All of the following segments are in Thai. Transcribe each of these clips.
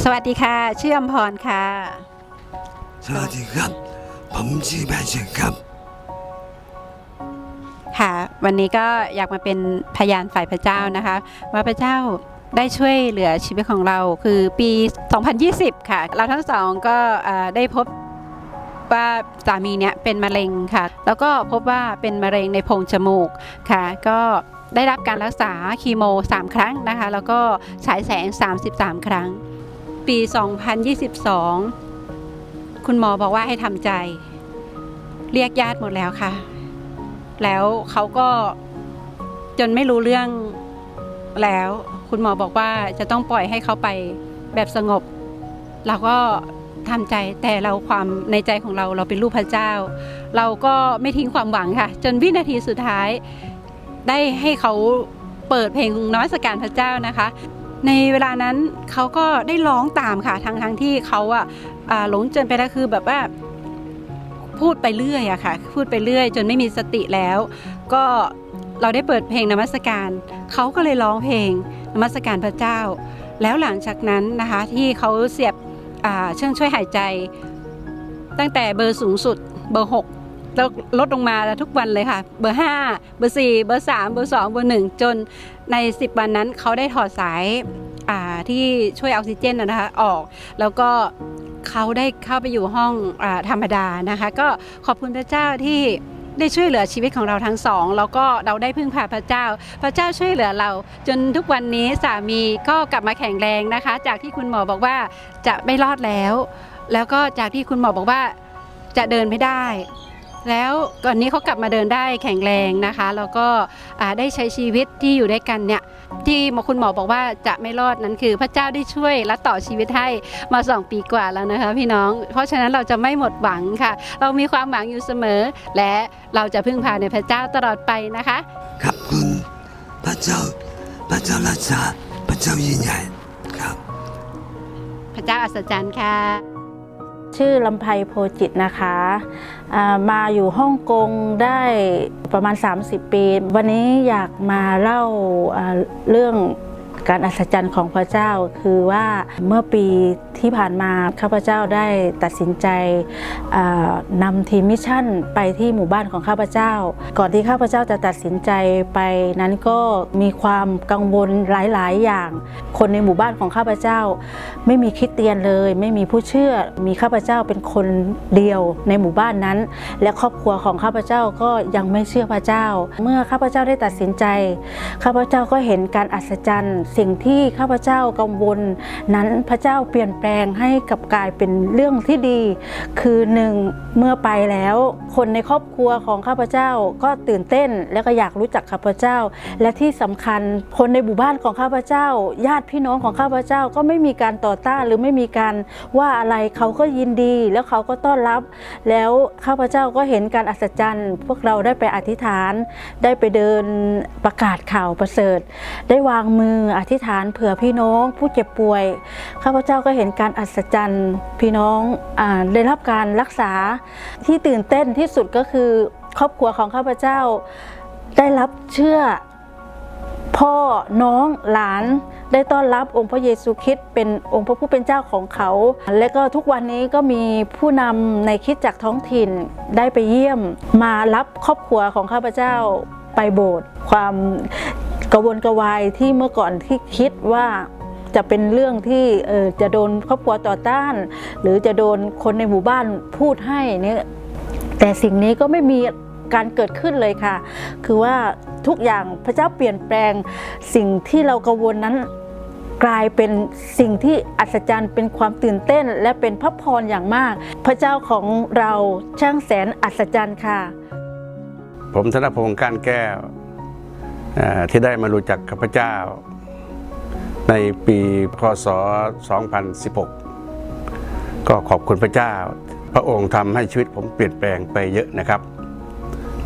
สวัสดีค่ะ ชื่ออมพรค่ะ สวัสดีครับ ผมชื่อแพทย์เชงครับ ค่ะ วันนี้ก็อยากมาเป็นพยานฝ่ายพระเจ้านะคะ ว่าพระเจ้าได้ช่วยเหลือชีวิตของเราคือปี 2020 ค่ะ เราทั้งสองก็เอ่อได้พบว่าสามีเนี่ยเป็นมะเร็งค่ะ แล้วก็พบว่าเป็นมะเร็งในโพรงจมูกค่ะ ก็ได้รับการรักษาคีโม 3 ครั้งนะคะ แล้วก็ฉายแสง 33 ครั้ง ปี 2022 คุณหมอบอกว่าให้ทำใจ เรียกญาติหมดแล้วค่ะ แล้วเขาก็จนไม่รู้เรื่องแล้ว คุณหมอบอกว่าจะต้องปล่อยให้เขาไปแบบสงบ เราก็ทำใจแต่เราความในใจของเราเราเป็นลูกพระเจ้า เราก็ไม่ทิ้งความหวังค่ะ จนวินาทีสุดท้ายได้ให้เขาเปิดเพลงนมัสการพระเจ้านะคะ ในเวลานั้นเขาก็ได้ร้องตามค่ะทั้งทั้งๆที่เขาอะหลงจนไปแล้วคือแบบว่าพูดไปเรื่อยอะค่ะพูดไปเรื่อย จนไม่มีสติแล้ว ก็เราได้เปิดเพลงนมัสการเขาก็เลยร้องเพลงนมัสการพระเจ้า แล้วหลังจากนั้นนะคะที่เขาเสียบเครื่องช่วยหายใจ ตั้งแต่เบอร์สูงสุดเบอร์6 แล้วลดลงมาแล้วทุกวันเลยค่ะ เบอร์ 5 เบอร์ 4 เบอร์ 3 เบอร์ 2 เบอร์ 1 จนใน 10 วันนั้นเขาได้ถอดสายาที่ช่วยออกซิเจนนะคะออก แล้วก็เขาได้เข้าไปอยู่ห้องอธรรมดานะคะ ก็ขอบคุณพระเจ้าที่ได้ช่วยเหลือชีวิตของเราทั้งสอง แล้วก็เราได้พึ่งพาพระเจ้า พระเจ้าช่วยเหลือเรา จนทุกวันนี้สามีก็กลับมาแข็งแรงนะคะ จากที่คุณหมอบอกว่าจะไม่รอดแล้ว แล้วก็จากที่คุณหมอบอกว่าจะเดินไม่ได้ แล้วก่อนนี้เขากลับมาเดินได้แข็งแรงนะคะ แล้วก็อ่าได้ใช้ชีวิตที่อยู่ด้วยกันเนี่ยที่คุณหมอบอกว่าจะไม่รอดนั้นคือ พระเจ้าได้ช่วยและต่อชีวิตให้มาสองปีกว่าแล้วนะคะพี่น้อง เพราะฉะนั้นเราจะไม่หมดหวังค่ะ เรามีความหวังอยู่เสมอ และเราจะพึ่งพาในพระเจ้าตลอดไปนะคะขอบคุณพระเจ้า พระเจ้ารักษาพระเจ้ายิ่งใหญ่ครับ พระเจ้าอัศจรรย์ค่ะ ชื่อลำไพโพจิตนะคะมาอยู่ฮ่องกงได้ประมาณ 30 ปี วันนี้อยากมาเล่าเรื่อง การอัศจรรย์ของพระเจ้าคือว่าเมื่อปีที่ผ่านมาข้าพเจ้าได้ตัดสินใจนำทีมมิชชั่นไปที่หมู่บ้านของข้าพเจ้า ก่อนที่ข้าพเจ้าจะตัดสินใจไปนั้นก็มีความกังวลหลาย ๆ อย่าง คนในหมู่บ้านของข้าพเจ้า ไม่มีคิดเตียนเลย ไม่มีผู้เชื่อมีข้าพเจ้าเป็นคนเดียวในหมู่บ้านนั้น และครอบครัวของข้าพเจ้าก็ยังไม่เชื่อพระเจ้า เมื่อข้าพเจ้าได้ตัดสินใจ ข้าพเจ้าก็เห็นการอัศจรรย์สิ่งที่ข้าพเจ้ากังวล นั้นพระเจ้าเปลี่ยนแปลงให้กับกลายเป็นเรื่องที่ดี คือหนึ่งเมื่อไปแล้ว คนในครอบครัวของข้าพเจ้าก็ตื่นเต้นและก็อยากรู้จักข้าพเจ้า และที่สำคัญคนในหมู่บ้านของข้าพเจ้า ญาติพี่น้องของข้าพเจ้าก็ไม่มีการต่อต้านหรือไม่มีการว่าอะไรเขาก็ยินดีแล้วเขาก็ต้อนรับ แล้วข้าพเจ้าก็เห็นการอัศจรรย์ พวกเราได้ไปอธิษฐาน ได้ไปเดินประกาศข่าวประเสริฐ ได้วางมืออธิษฐานเผื่อพี่น้องผู้เจ็บป่วย ข้าพเจ้าก็เห็นการอัศจรรย์พี่น้องอได้รับการรักษาที่ตื่นเต้นที่สุดก็คือครอบครัวของข้าพเจ้าได้รับเชื่อพ่อน้องหลานได้ต้อนรับองค์พระเยซูคริสต์เป็นองค์พระผู้เป็นเจ้าของเขา และก็ทุกวันนี้ก็มีผู้นำในคริดจากท้องถิ่นได้ไปเยี่ยมมารับครอบครัวของข้าพเจ้าไปโบสถ์ความ กระวนกระวายที่เมื่อก่อนที่คิดว่าจะเป็นเรื่องที่จะโดนครอบครัวต่อต้าน หรือจะโดนคนในหมู่บ้านพูดให้เนี่ยแต่สิ่งนี้ก็ไม่มีการเกิดขึ้นเลยค่ะ คือว่าทุกอย่างพระเจ้าเปลี่ยนแปลงสิ่งที่เรากังวลนั้นกลายเป็นสิ่งที่อัศจรรย์เป็นความตื่นเต้น และเป็นพระพรอย่างมาก พระเจ้าของเราช่างแสนอัศจรรย์ค่ะ ผมธนพงศ์ก้านแก้ว ที่ได้มารู้จักพระเจ้า ในปีพศ 2016 ก็ขอบคุณพระเจ้า พระองค์ทำให้ชีวิตผมเปลี่ยนแปลงไปเยอะนะครับ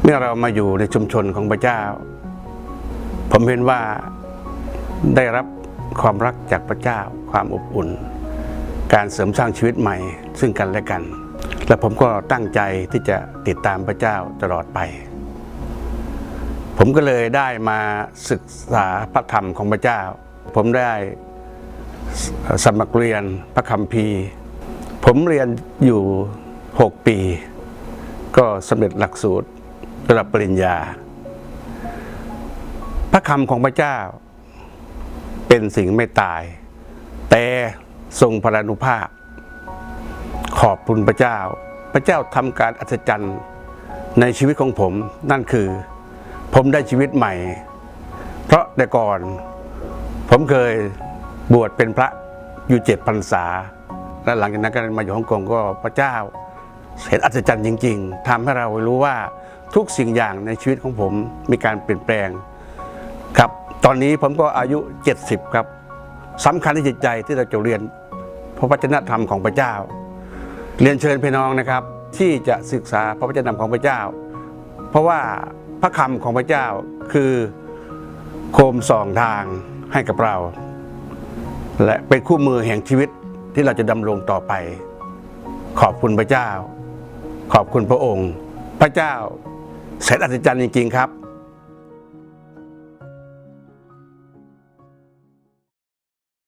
เมื่อเรามาอยู่ในชุมชนของพระเจ้า ผมเห็นว่าได้รับความรักจากพระเจ้า ความอบอุ่น การเสริมสร้างชีวิตใหม่ ซึ่งกันและกัน และผมก็ตั้งใจที่จะติดตามพระเจ้าตลอดไป ผมก็เลยได้มาศึกษาพระธรรมของพระเจ้า ผมได้สมัครเรียนพระคัมภีร์ ผมเรียนอยู่ 6 ปี ก็สำเร็จหลักสูตรระดับปริญญา พระคำของพระเจ้า เป็นสิ่งไม่ตาย แต่ทรงพลานุภาพ ขอบคุณพระเจ้า พระเจ้าทำการอัศจรรย์ในชีวิตของผมนั่นคือ ผมได้ชีวิตใหม่ เพราะแต่ก่อน ผมเคยบวชเป็นพระอยู่เจ็ดพรรษา และหลังจากนั้นก็มาอยู่ฮ่องกงก็พระเจ้า เห็นอัศจรรย์จริง ๆทำให้เรารู้ว่าทุกสิ่งอย่างในชีวิตของผมมีการเปลี่ยนแปลง ครับ ตอนนี้ผมก็อายุ 70 ครับสำคัญที่จิตใจที่เราจะเรียนพระวจนะธรรมของพระเจ้า เรียนเชิญพี่น้องนะครับ ที่จะศึกษาพระวจนะธรรมของพระเจ้า เพราะว่า พระคำของพระเจ้าคือโคมสองทางให้กับเรา และเป็นคู่มือแห่งชีวิตที่เราจะดำรงต่อไป ขอบคุณพระเจ้า ขอบคุณพระองค์ พระเจ้าแสนอัศจรรย์จริง ๆ ครับ